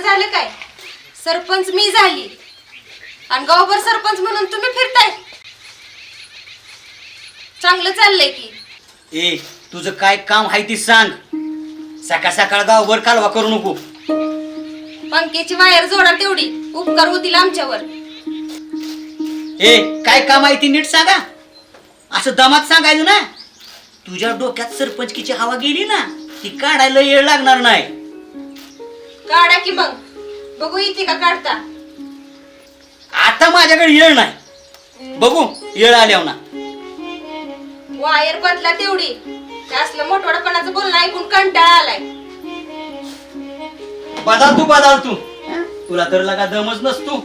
झालं काय? सरपंच मी झाली. आणि गावभर सरपंच म्हणून तुम्ही फिरताय. चांगलं चाललंय की. ए तुझं काय काम आहे ती सांग. सकाळ सकाळ गावभर कालवा करू नको. पंख्याची वायर जोडा तेवढी. उपकार होतील आमच्यावर. ए काय काम आहे ती नीट सांगा. असं दमात सांगायचं ना. तुझ्या डोक्यात सरपंचकीची हवा गेली ना ती काढायला येळ लागणार नाही. काढा की मग. बघू येते का काढता? आता माझ्याकडे येळ नाही. बघू येळ आल्यावर ना. वायर बदला तेवढी. ते असलं मोठवडपणाचं बोलणं ऐकून कंटाळा आलाय. बदाल तू बदाल तू. तुला तर लगा दमच नसतो.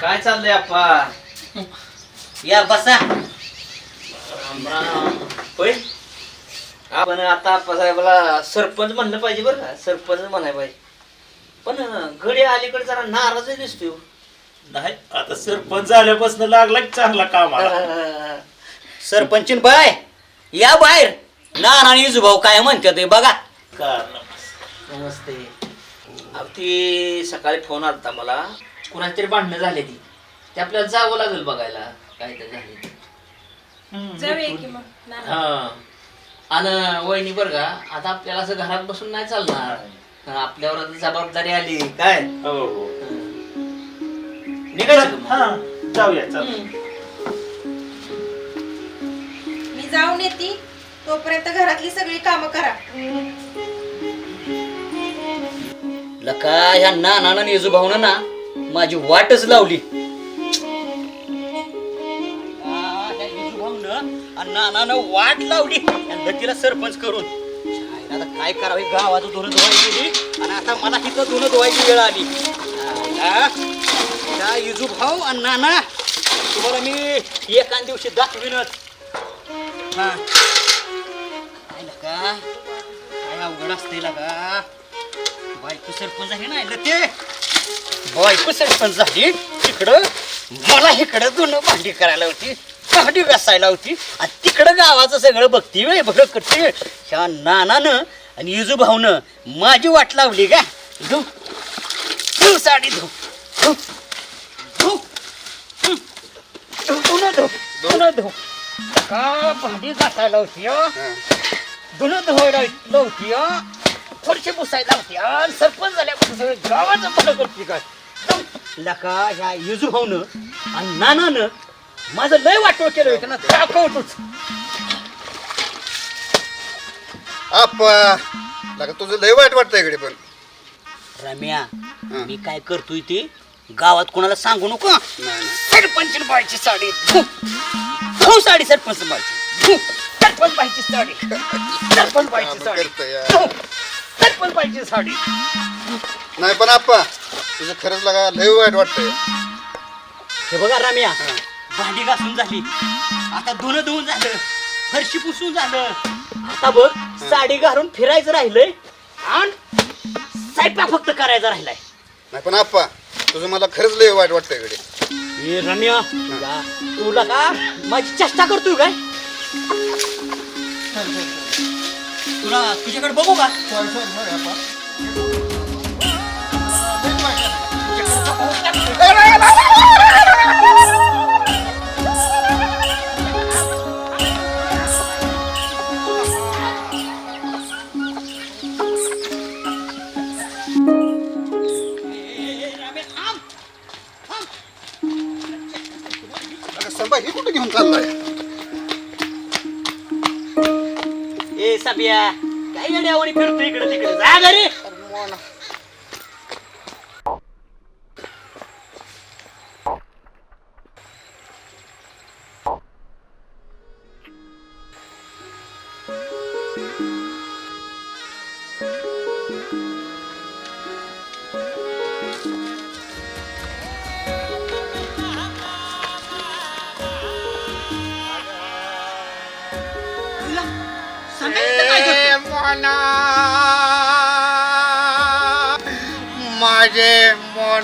काय चाललंय अप्पा या बसा. होय? आपण आता आप्पा साहेबाला सरपंच म्हणलं पाहिजे बरं का? सरपंच म्हणाय पाहिजे. पण गडी अलीकडे जरा नाराज दिसतो नाही आता सरपंच झाल्यापासून लागला की चांगला कामाला सरपंचीन बाय या बाहेर. ना आणि भाऊ काय म्हणतात ते बघा. कारण नमस्ते. अहो, ती सकाळी फोन आलता मला. कुणाची तरी भांडणं झाली ती. ते आपल्याला जावं लागेल बघायला काय तर झाले ते. जाऊया की मग. नाना. हा. आणि वहिनी बरं का आता आपल्याला असं घरात बसून नाही चालणार. हा, आपल्यावर आता जबाबदारी आली. काय? हो हो. निघायचं का मग? हा जाऊया चल मी जाऊन येते. तोपर्यंत घरातली सगळी कामं करा. लका ह्या नानानं येजू भाऊन ना माझी वाटच लावली. नानानं वाट लावली. आणि तिला सरपंच करून. आता काय करावे? गावाचं धुणं धुवायची गेली. आणि आता मला तिथं धुणं धुवायची वेळ आली. त्या युजू भाऊ आणि नाना तुम्हाला मी एका दिवशी दाखविनच. हा. काय लका? काय अवघड असते का बायको सरपंच आहे ना ते बायको सरपंच झाली. तिकडं मला इकडं दोन भांडी करायला होती. भांडी घासायला होती. आणि तिकडं गावाचं सगळं बघती वे बघ करते ह्या नानानं आणि युजू भाऊनं माझी वाट लावली का? धू धू साडी धू धू धू हं. धुणं धू धुणं धू का भांडी घासायला होती हो? धुणं धुवायला लावती हो? फरशी पुसायला होती आणि सरपंच झाल्यापासून सगळं गावाचं भलं करते काय? लका ह्या युजू भाऊनं आणि नानानं माझं लय वाटव केलं होतं ना दाखवतोच आप्पा लगा तुझं लय वाईट वाटतं इकडे पण रम्या मी काय करतोय ते गावात कोणाला सांगू नको नाही नाही सरपंच बायची साडी धू. धू साडी सरपंच बायची धू. सरपंच बायची साडी सरपंच बायची काम साडी करतोय यार. धू. सरपंच बायची साडी नाही पण आप्पा तुझं खरंच लगा लय वाईट वाटतंय. हे बघा राम्या भांडी घासून झाली. आता धुणं धुवून झालं. फरशी पुसून झालं. आता बघ साडी घालून फिरायचं राहिलंय आणि स्वयंपाक फक्त करायचा राहिलाय. नाही पण आप्पा तुझं मला खरंच लय वाईट वाटतं इकडे हे रम्या तुला का माझी चेष्टा करतोय काय? तुला तुझ्याकडे बघू का?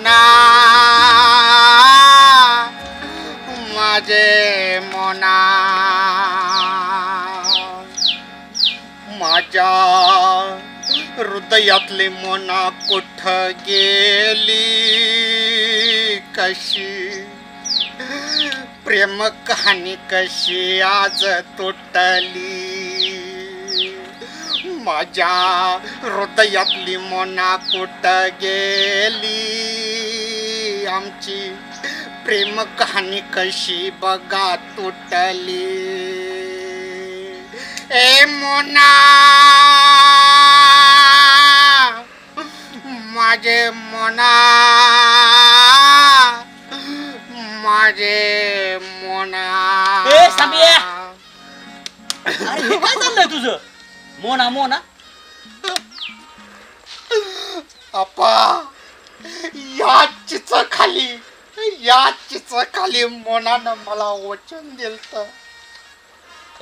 না মাঝে মনা माझ्या हृदयातली मना कुठ गेली? कशी? प्रेम कहाणी कशी आज तुटली? माझ्या हृदयातली मना कुठ गेली? आमची प्रेम कहाणी कशी बघा तुटली. ए मोना माझे मोना माझे मोना. ए, सांबिया! अरे हे काय चाललंय तुझं? मोना मोना. अपा या चिच खाली या चिच खाली मोनानं मला वचन दिलत.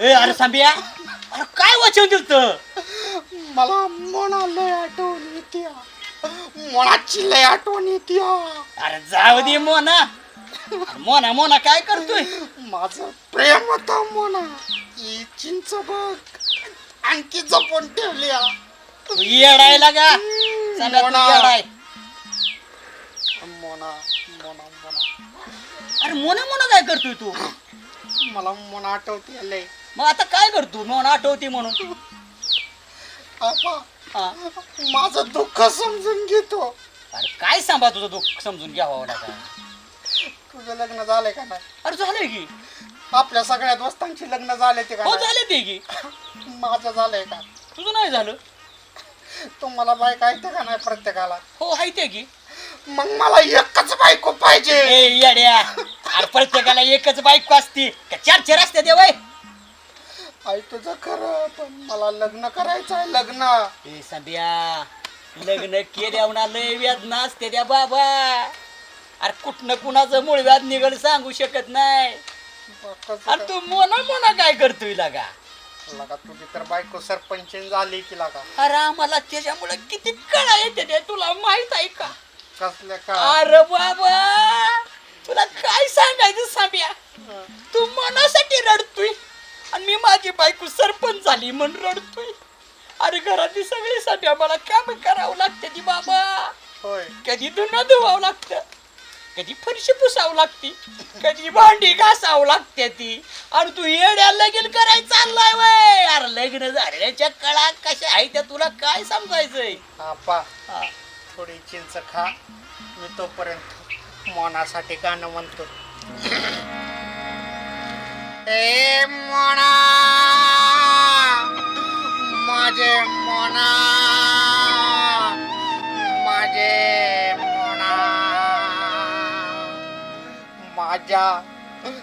ए अरे सांबिया अरे काय वचन दिलत? मला मोना लय आठवण येते. मोनाची लय आठवण येते. अरे जाऊ दे मोना. अरे मोना मोना काय करतोय? माझं प्रेम होतं मोना. ही चिंच बघ. आणखी जपून ठेवली. तू येडायला का सांगा तू मोना. येडाय. मोना मोना मोना. अरे मोना मोना काय करतोय तू? मला मोना आठवते लय. मग आता काय करतो? मोना आठवते म्हणून. हा. माझं दुःख समजून घेतो अरे काय सांभा तुझं दुःख समजून घ्यावं लागा तुझं लग्न झालंय का नाही? अरे झालंय की. आपल्या सगळ्या दोस्तांची लग्न झाले ते का हो नाही? झाले ते की. माझं झालंय का? तुझं नाही झालं? तुम्हाला बायका येते का नाही प्रत्येकाला? हो हाय ते की. मग मला एकच बायको पाहिजे. ए येड्या. अरे प्रत्येकाला एकच बाईक असते. का चार चार असते वय? आई तुझं खरं पण मला लग्न करायचं आहे लग्न. ए संध्या लग्न केल्यावर ना लय वेदना असते त्या बाबा. अरे कुठनं कुणाचं मूळ व्याध निघल सांगू शकत नाही. कसं अरे तू मोना मोना काय करतोय लागा? काय? लगा तुझी तर बायको सरपंच झाली की लागा. अरे आम्हाला त्याच्यामुळे किती कळा येते ते तुला माहीत आहे का? कसल्या का? अरे बाबा तुला काय सांगायचं साम्या? तू मनासाठी रडतोय आणि मी माझी बायको सरपंच झाली म्हणून रडतोय. अरे घरातली सगळी साम्या मला काम करावं लागते ती बाबा. होय. कधी धुणं धुवावं लागतं कधी फरशी पुसावं लागती कधी भांडी घासावं लागते ती. आणि तू येड्या लगीन करायला चाललाय वय. अरे लग्न झालेल्या कळा कशा आहे त्या तुला काय समजायचंय? आपा हा. थोडी चिंच खा. मी तोपर्यंत मोनासाठी गाणं म्हणतो. ए मोना माझे मोना माझे मोना. माझ्या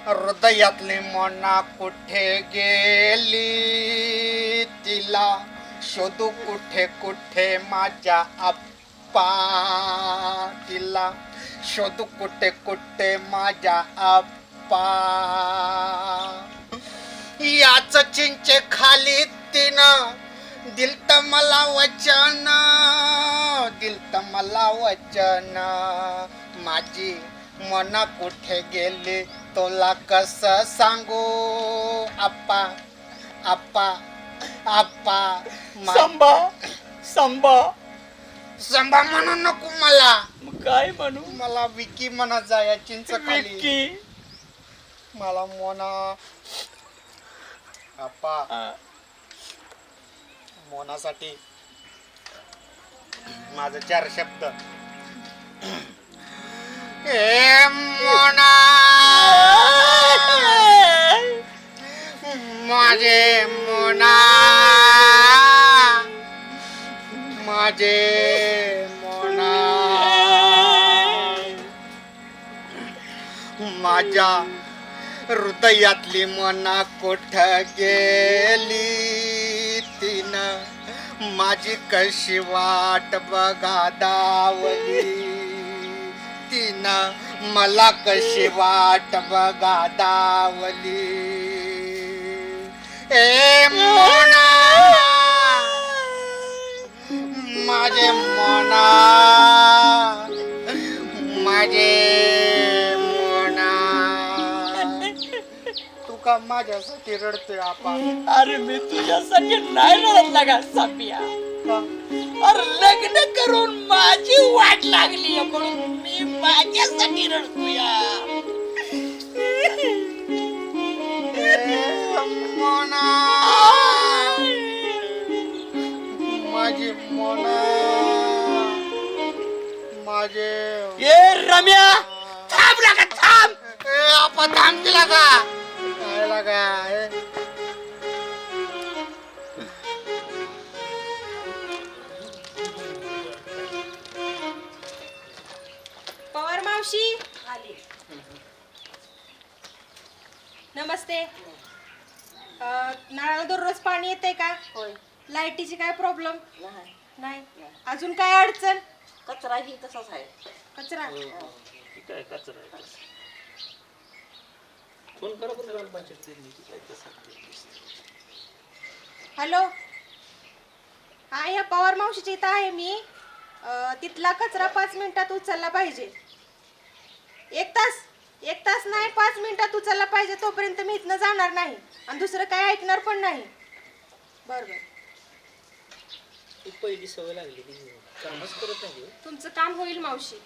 हृदयातली मोना कुठे गेली? तिला शोधू कुठे कुठे माझ्या आप तिला शोधू कुठे कुठे माझ्या आप्पा. याच चिंचे खाली तिनं. दिलत मला वचन. दिलत मला वचन. माझी मना कुठे गेली तुला कस सांगू? आप्पा आप्पा आप्पा. संभा संभा संभा म्हणू नको मला. मग काय म्हणू? मला विकी म्हणा जाया चिंच खाली. विक्की मला मोना. आप्पा. हा. मोनासाठी माझे चार शब्द. ए मोना. माझे मोना. माझे माझ्या हृदयातली मना कुठ गेली? तिनं माझी कशी वाट बघा दावली. तिनं मला कशी वाट बघा दावली. ए मोना! माझे मोना! माझे का माझ्यासाठी रडतोय आपण अरे मी तुझ्यासाठी नाही रडत लागा सापिया. अरे लग्न करून माझी वाट लागली म्हणून मी माझ्यासाठी रडतोया. मोना माझी मोना. माझे ए रम्या थांब लागा थांब. ए थांब दिला का काय? पवार मावशी. आली नमस्ते. अं, नळाला दररोज पाणी येते का? होय. लाईटीची काय प्रॉब्लेम? नाही. नाही. अजून काय अडचण? कचरा ही तसाच आहे. कचरा. काय कचरा आहे तसं. फोन करा बरं ग्रामपंचायतीला, काय तसं. हॅलो? हा ह्या पवार मावशीच्या इथं आहे मी. अं, तिथला कचरा पाच मिनिटात उचलला पाहिजे. एक तास एक तास नाही पाच मिनिटात उचलला पाहिजे तोपर्यंत मी इथनं जाणार नाही. आणि दुसरं काय ऐकणार पण नाही. बरं बरं ती पहिली सवय लागली ती. कामच करत नाही. हो. तुमचं काम होईल मावशी.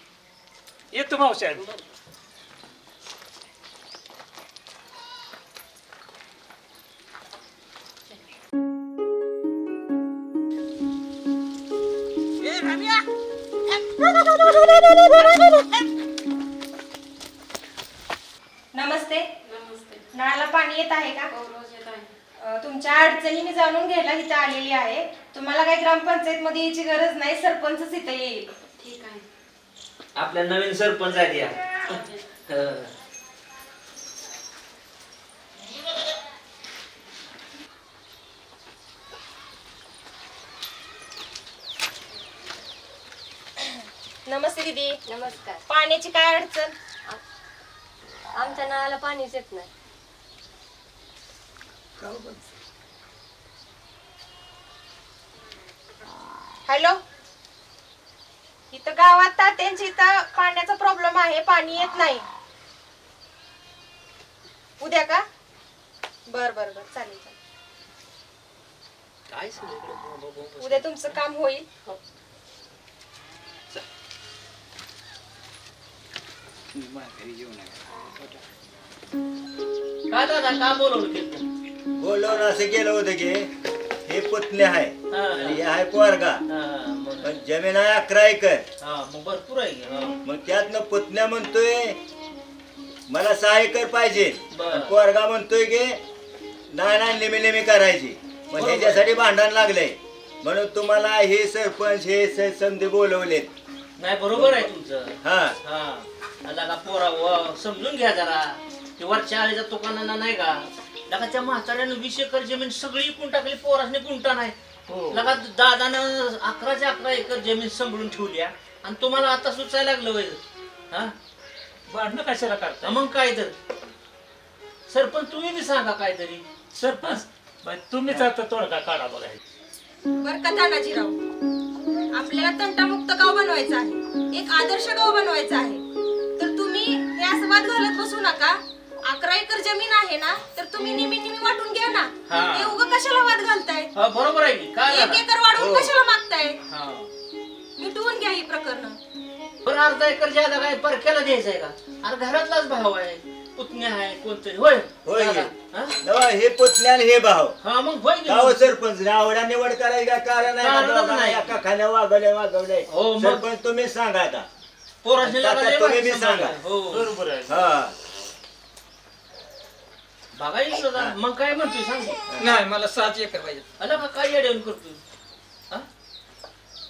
येतो मावशी आम्ही. नमस्ते. नमस्ते. नळाला पाणी येत आहे का? रोज येत आहे. तुमच्या अडचणी मी जाणून घ्यायला इथं आलेली आहे. तुम्हाला काही ग्रामपंचायत मध्ये यायची गरज नाही सरपंचच इथं येईल. ठीक आहे. आपल्या नवीन सरपंच आहेत या हं. नमस्ते दीदी. नमस्कार. पाण्याची काय अडचण? आमच्या नळाला पाणीच येत नाही. हॅलो? इथं गावात तात्यांची इथं पाण्याचा प्रॉब्लेम आहे पाणी येत नाही. उद्या का? बर बर बर चालेल चालेल. काय. उद्या तुमचं काम होईल. काय दादा का बोलवलं केलं बोलवून असं केलं होतं की हे पुतणे आहे हा, आणि हे आहे पोरगा. हा, मग? पण जमीन आहे अकरा एकर. हा, मग भरपूर आहे की, हा. मग त्यातनं पुतण्या म्हणतोय मला सहा एकर पाहिजे. बरं. आणि पोरगा म्हणतोय की नाही नाही नेहमी नेहमी करायची. मग बरोबर. ह्याच्यासाठी भांडण लागलंय. म्हणून तुम्हाला हे सरपंच हे स- समधी बोलवलेत. नाही बरोबर आहे तुमचं. हा. हा. का पोरा व- समजून घ्या जरा. ते वरच्या आळीच्या दुकानांना नाही का? लगा त्या म्हाताऱ्यानं वीस एकर जमीन सगळी इकून टाकली पोरासने कुंटा नाही. लगा दादानं अकराच्या अकरा एकर जमीन सांभाळून ठेवली. आणि तुम्हाला आता सुचायला लागलं वय. हा? भांडणं कशाला करता हा, मग काय तर. सरपंच तुम्ही बी सांगा काहीतरी सरपंच? बाई, तुम्हीच आता तोडगा काढा बघायचं बर का तानाजीराव आपल्याला तंटामुक्त गाव बनवायचं आहे. एक आदर्श गाव बनवायचं आहे. तर तुम्ही हे असं वाद घालत बसू नका. अकरा एकर जमीन आहे ना तर तुम्ही निमी निमी वाटून घ्या ना. हा. हे उगं कशाला वाद घालताय? हा बरोबर आहे की. काय एक झालं? एकर वाढवून हो. कशाला मागताय? हा. मिटवून घ्या ही प्रकरण. पण अर्धा एकर जागा काय परक्याला द्यायचा आहे का? अरे घरातलाच भाव आहे. पुतण्या आहे कोणतरी होय होय दादा? की. हा? नवा, हे पुतण्या आणि हे भाव हा मग होय की गाव मग. सरपंच आवडा निवड करायची काय कारण आहे कारणच का दोघांना नाही. एका खाण्या वागवले वागवले हो, मग. सरपंच तुम्ही सांगा आता पोरासनी तुम्ही सांगा. हो बरोबर आहे हा बघायचं दादा. मग काय म्हणतोय सांग नाही मला सात एकर पाहिजे अला का काय येऊन करतोय हा?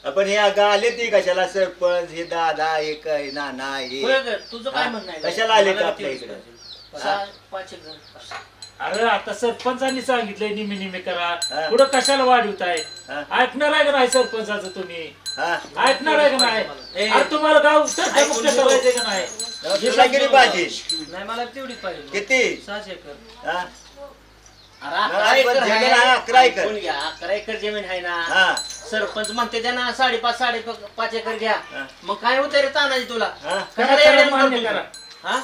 आपण हे अगं आले ती कशाला सरपंच हे दादा हे काय नाना हे होय ग, तुझं काय? म्हणणं आहे कशाला आले मला ते आपल्या इकडे? सहा- पाच अरे आता सरपंचांनी सांगितलंय निमी निमी करा हा. पुढं कशाला वाढवताय हा. ऐकणार आहे का नाही सरपंचाचं तुम्ही हा ऐकणार आहे का नाही ए. अरे तुम्हाला गाव ऐकून मुक्त घेतो. करायचंय का नाही तुला किती पाहिजे नाही मला तेवढीच पाहिजे किती सहाच एकर हा? अरे अकरा एकर जमीन आहे. आहे अकरा एकर. ऐकून घ्या अकरा एकर जमीन आहे ना हा सरपंच म्हणते त्यांना साडेपाच साडे पाच एकर घ्या हा. मग काय होतं रे तानाजी तुला हा करा, करा, मान्य? करा. हा?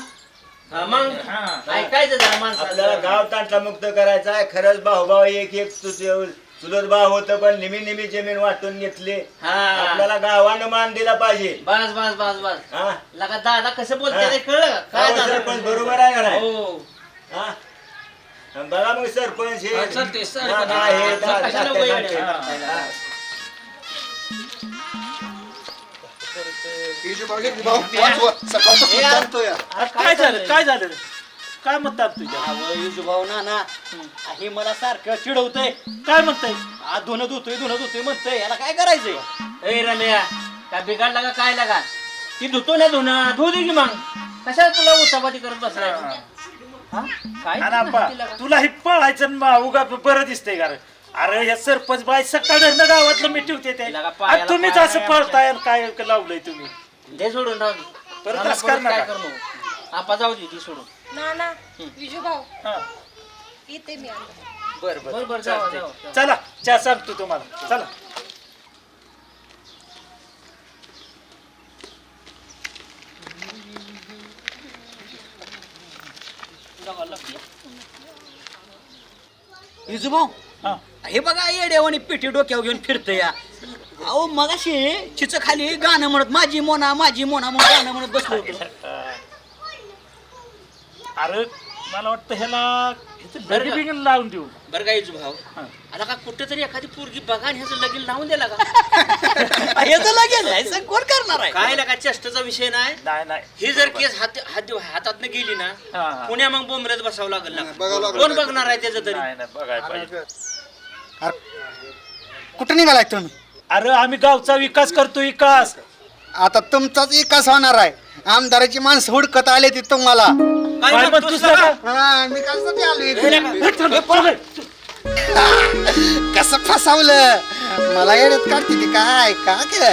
हा, मग. ऐकायचं जरा आपल्याला माणसाला गाव तांटला मुक्त करायचा आहे खरंच भाऊ भाऊ एक एक तुझे चुलत भाव होतं पण निमी निमी जमीन वाटून घेतली हा आपल्याला गावानं मान दिला पाहिजे बस बस बस बस हा लगा दादा कसं बोलते हा. ते कळलं का? काय गाव दादा सरपंच बरोबर आहे का नाही हो हा? आणि बघा मग सरपंच हे हा, चालतंय, सरपंच. हा, कशाला आहे, वय आहे? हा. अरे काय झालं? काय झालं? रे? काय म्हणतात तुझ्या युजुभाऊ ना ना. हे मला सारखं चिडवतंय. काय म्हणताय? आ धुणं धुतोय धुणं धुतोय म्हणतंय. याला काय करायचंय? ए रम्या काय बिघडला का काय लागा? ती धुतो ना धुणं. धुऊ दे की मग. कशाला तुला उसापाती करत बसलाय? हा? काय आणि आप्पा, तुला? हे पळायचं मा- उगा बरं दिसतंय का रे? अरे हे सरपंच बाई सकाळनं गावातलं मिटवते ते. लगा पायाला आणि तुम्हीच पाय असं नाही पळताय आणि काय लावलंय तुम्ही? दे सोडून राहू दे. परत मला असं कर परत काय नका. करू नको आपा जाऊ दे ती सोडून ना ना विजू भाऊ हा. येते मी आता. बर बर बरं जाऊ जाऊ जाऊ. चला चहा सांगतो तुम्हाला चला हा हे बघा येड्यावानी पेटी डोक्यावर घेऊन फिरतय या अहो मगाशी चिच खाली गाणं म्हणत माझी मोना माझी मोना म्हणून गाणं म्हणत बसलो होतो अरे मला वाटतं ह्याला ह्याचं बरं का? लावून देऊ बरं भाऊ हा. आता का कुठं तरी एखादी पोरगी बघा आणि ह्याचं लगीन लावून दिला का हे तर लागेल कोण करणार आहे काय लागा चेष्टाचा विषय नाही नाही नाही ही जर केस हात हात हातातनं गेली ना हा, हा. पुण्या मग बोंबलत बसावं लागेल ना. बघावं लागेल. कोण बघणार आहे त्याचं तरी नाही नाही बघायला पाहिजे कुठं निघालाय तुम्ही अरे आम्ही गावचा विकास करतो विकास आता तुमचाच विकास होणार आहे आमदाराची माणसं हुडकत आले ती तुम्हाला काय लागा? लागा? हा, मी कशासाठी आलो इथे? हे. कसं फसवलं मला येड्यात काढते ती काय का के